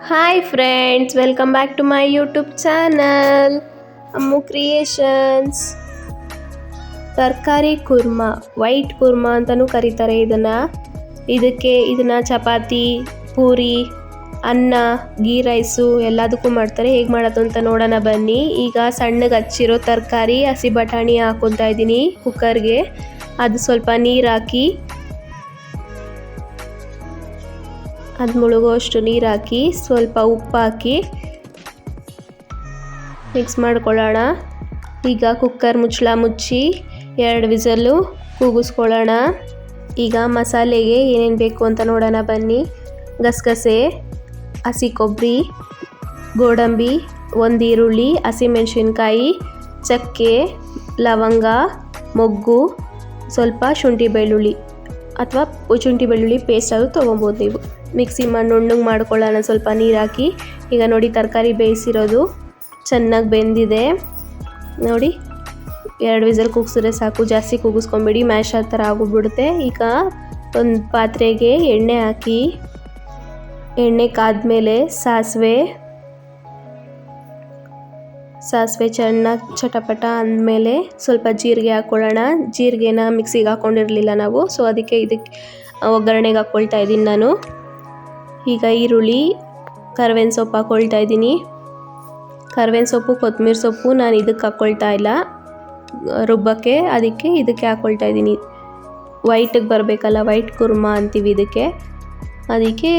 Hi friends welcome back to my YouTube channel Ammu creations ತರಕಾರಿ kurma white kurma ಅಂತಲೂ ಕರೀತಾರೆ ಇದನ್ನು ಇದಕ್ಕೆ ಇದನ್ನು ಚಪಾತಿ ಪೂರಿ ಅನ್ನ ಗೀ ರೈಸು ಎಲ್ಲದಕ್ಕೂ ಮಾಡ್ತಾರೆ ಹೇಗೆ ಮಾಡೋದು ಅಂತ ನೋಡೋಣ ಬನ್ನಿ ಈಗ ಸಣ್ಣಗೆ ಹಚ್ಚಿರೋ ತರಕಾರಿ ಹಸಿ ಬಟಾಣಿ ಹಾಕೊತಾ ಇದ್ದೀನಿ ಕುಕ್ಕರ್ಗೆ ಅದು ಸ್ವಲ್ಪ ನೀರು ಹಾಕಿ ಅದು ಮುಳುಗುವಷ್ಟು ನೀರು ಹಾಕಿ ಸ್ವಲ್ಪ ಉಪ್ಪು ಹಾಕಿ ಮಿಕ್ಸ್ ಮಾಡ್ಕೊಳ್ಳೋಣ. ಈಗ ಕುಕ್ಕರ್ ಮುಚ್ಚಳ ಮುಚ್ಚಿ ಎರಡು ವಿಸಲು ಕೂಗಿಸ್ಕೊಳ್ಳೋಣ. ಈಗ ಮಸಾಲೆಗೆ ಏನೇನು ಬೇಕು ಅಂತ ನೋಡೋಣ ಬನ್ನಿ. ಗಸಗಸೆ, ಹಸಿ ಕೊಬ್ಬರಿ ಗೋಡಂಬಿ, ಒಂದು ಈರುಳ್ಳಿ ಹಸಿಮೆಣಸಿನ್ಕಾಯಿ ಚಕ್ಕೆ, ಲವಂಗ, ಮೊಗ್ಗು, ಸ್ವಲ್ಪ ಶುಂಠಿ ಬೆಳ್ಳುಳ್ಳಿ ಅಥವಾ ಶುಂಠಿ ಬೆಳ್ಳುಳ್ಳಿ ಪೇಸ್ಟ್ ಅದು ತೊಗೊಬೋದು ನೀವು. ಮಿಕ್ಸಿ ಮಾಡಿ ನುಣ್ಣಗೆ ಮಾಡ್ಕೊಳ್ಳೋಣ, ಸ್ವಲ್ಪ ನೀರು ಹಾಕಿ ಈಗ ನೋಡಿ ತರಕಾರಿ ಬೇಯಿಸಿರೋದು. ಚೆನ್ನಾಗಿ ಬೆಂದಿದೆ. ನೋಡಿ, ಎರಡು ವಿಸಲ್ ಕೂಗಿಸಿದ್ರೆ ಸಾಕು, ಜಾಸ್ತಿ ಕೂಗಿಸ್ಕೊಂಬಿಡಿ, ಮ್ಯಾಶ್ ಆ ಥರ ಆಗೋಗ್ಬಿಡುತ್ತೆ. ಈಗ ಒಂದು ಪಾತ್ರೆಗೆ ಎಣ್ಣೆ ಹಾಕಿ, ಎಣ್ಣೆ ಕಾದ್ಮೇಲೆ ಸಾಸಿವೆ. ಸಾಸಿವೆ ಚೆನ್ನಾಗಿ ಚಟಪಟ ಅಂದಮೇಲೆ ಸ್ವಲ್ಪ ಜೀರಿಗೆ ಹಾಕ್ಕೊಳ್ಳೋಣ. ಜೀರಿಗೆನ ಮಿಕ್ಸಿಗೆ ಹಾಕ್ಕೊಂಡಿರಲಿಲ್ಲ ನಾವು, ಸೊ ಅದಕ್ಕೆ ಇದಕ್ಕೆ ಒಗ್ಗರಣೆಗೆ ಹಾಕ್ಕೊಳ್ತಾ ಇದ್ದೀನಿ ನಾನು. ಈಗ ಈರುಳ್ಳಿ ಕರ್ಬೇವಿನ ಸೊಪ್ಪು ಹಾಕ್ಕೊಳ್ತಾ ಇದ್ದೀನಿ. ಕರ್ಬೇವಿನ ಸೊಪ್ಪು, ಕೊತ್ತಂಬರಿ ಸೊಪ್ಪು ನಾನು ಇದಕ್ಕೆ ಹಾಕ್ಕೊಳ್ತಾ ಇಲ್ಲ. ರುಬ್ಬಕ್ಕೆ, ಅದಕ್ಕೆ ಇದಕ್ಕೆ ಹಾಕ್ಕೊಳ್ತಾ ಇದ್ದೀನಿ. ವೈಟಿಗೆ ಬರಬೇಕಲ್ಲ, ವೈಟ್ ಕುರ್ಮ ಅಂತೀವಿ ಇದಕ್ಕೆ. ಅದಕ್ಕೆ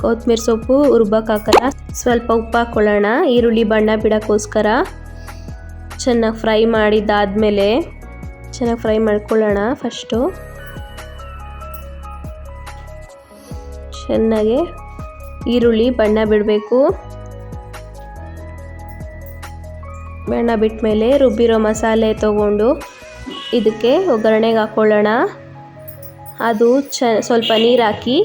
ಕೊತ್ತಂಬರಿ ಸೊಪ್ಪು ರುಬ್ಬಕ್ಕೆ ಹಾಕಲ್ಲ. ಸ್ವಲ್ಪ ಉಪ್ಪು ಹಾಕ್ಕೊಳ್ಳೋಣ ಈರುಳ್ಳಿ, ಬಣ್ಣ ಬಿಡೋಕ್ಕೋಸ್ಕರ ಚೆನ್ನಾಗಿ ಫ್ರೈ ಮಾಡಿದ್ದಾದಮೇಲೆ ಚೆನ್ನಾಗಿ ಫ್ರೈ ಮಾಡ್ಕೊಳ್ಳೋಣ ಫಸ್ಟು. ಚೆನ್ನಾಗಿ ಈರುಳ್ಳಿ, ಬಣ್ಣ ಬಿಡಬೇಕು. ಬಣ್ಣ ಬಿಟ್ಟ ಮೇಲೆ ರುಬ್ಬಿರೋ ಮಸಾಲೆ ತಗೊಂಡು ಇದಕ್ಕೆ ಒಗ್ಗರಣೆಗೆ ಹಾಕ್ಕೊಳ್ಳೋಣ ಅದು ಚ, ಸ್ವಲ್ಪ ನೀರು ಹಾಕಿ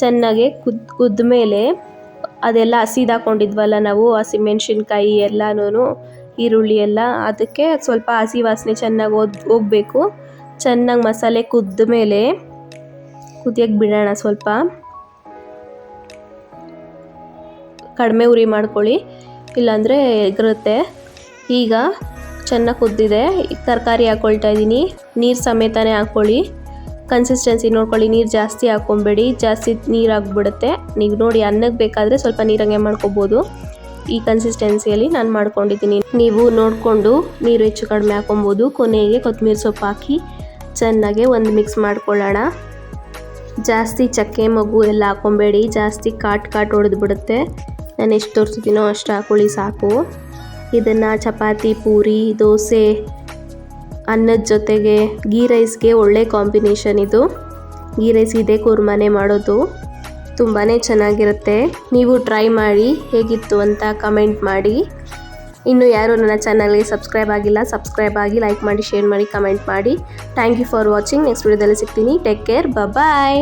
ಚೆನ್ನಾಗಿ ಕುದ್ ಕುದ್ದ ಮೇಲೆ ಅದೆಲ್ಲ ಹಸಿದು ಹಾಕ್ಕೊಂಡಿದ್ವಲ್ಲ ನಾವು ಹಸಿಮೆಣ್ಸಿನ್ಕಾಯಿ ಎಲ್ಲನೂ ಈರುಳ್ಳಿ ಎಲ್ಲ, ಅದಕ್ಕೆ ಸ್ವಲ್ಪ ಹಸಿ ವಾಸನೆ ಚೆನ್ನಾಗಿ ಓದ್ ಹೋಗಬೇಕು. ಚೆನ್ನಾಗಿ ಮಸಾಲೆ ಕುದ್ದ ಮೇಲೆ ಕುದಿಯಕ್ಕೆ ಬಿಡೋಣ ಸ್ವಲ್ಪ. ಕಡಿಮೆ ಉರಿ ಮಾಡ್ಕೊಳ್ಳಿ, ಇಲ್ಲಾಂದರೆ ಎಗರುತ್ತೆ. ಈಗ ಚೆನ್ನಾಗಿ ಕುದ್ದಿದೆ. ತರಕಾರಿ ಹಾಕ್ಕೊಳ್ತಾ ಇದ್ದೀನಿ. ನೀರು ಸಮೇತನೇ ಹಾಕ್ಕೊಳ್ಳಿ ಕನ್ಸಿಸ್ಟೆನ್ಸಿ ನೋಡ್ಕೊಳ್ಳಿ. ನೀರು ಜಾಸ್ತಿ ಹಾಕ್ಕೊಬೇಡಿ ಜಾಸ್ತಿ ನೀರು ಆಗಿಬಿಡುತ್ತೆ. ನೀವು ನೋಡಿ ಅನ್ನಕ್ಕೆ ಬೇಕಾದರೆ ಸ್ವಲ್ಪ ನೀರಂಗೆ ಮಾಡ್ಕೊಬೋದು. ಈ ಕನ್ಸಿಸ್ಟೆನ್ಸಿಯಲ್ಲಿ ನಾನು ಮಾಡ್ಕೊಂಡಿದ್ದೀನಿ. ನೀವು ನೋಡಿಕೊಂಡು ನೀರು ಹೆಚ್ಚು ಕಡಿಮೆ ಹಾಕೊಬೋದು. ಕೊನೆಗೆ ಕೊತ್ತಂಬರಿ ಸೊಪ್ಪು ಹಾಕಿ ಚೆನ್ನಾಗೆ ಒಂದು ಮಿಕ್ಸ್ ಮಾಡ್ಕೊಳ್ಳೋಣ. ಜಾಸ್ತಿ ಚಕ್ಕೆ, ಮಗು ಎಲ್ಲ ಹಾಕೊಬೇಡಿ. ಜಾಸ್ತಿ ಕಾಟ್ ಕಾಟ್ ಹೊಡೆದು ಬಿಡುತ್ತೆ ನಾನು ಎಷ್ಟು ತೋರಿಸ್ತೀನೋ ಅಷ್ಟು ಹಾಕೊಳ್ಳಿ ಸಾಕು. ಇದನ್ನು ಚಪಾತಿ, ಪೂರಿ, ದೋಸೆ, ಅನ್ನದ ಜೊತೆಗೆ ಗೀ ರೈಸ್ಗೆ ಒಳ್ಳೆ ಕಾಂಬಿನೇಷನ್ ಇದು. ಗೀ ರೈಸ್ ಇದೇ ಕುರ್ಮಾನೆ ಮಾಡೋದು. ತುಂಬಾ ಚೆನ್ನಾಗಿರುತ್ತೆ. ನೀವು ಟ್ರೈ ಮಾಡಿ ಹೇಗಿತ್ತು ಅಂತ ಕಮೆಂಟ್ ಮಾಡಿ. ಇನ್ನು ಯಾರು ನನ್ನ ಚಾನಲ್ಗೆ ಸಬ್ಸ್ಕ್ರೈಬ್ ಆಗಿಲ್ಲ ಸಬ್ಸ್ಕ್ರೈಬ್ ಆಗಿ ಲೈಕ್ ಮಾಡಿ ಶೇರ್ ಮಾಡಿ ಕಮೆಂಟ್ ಮಾಡಿ. Thank you for watching next ವಿಡಿಯೋದಲ್ಲಿ ಸಿಗ್ತೀನಿ. Take care bye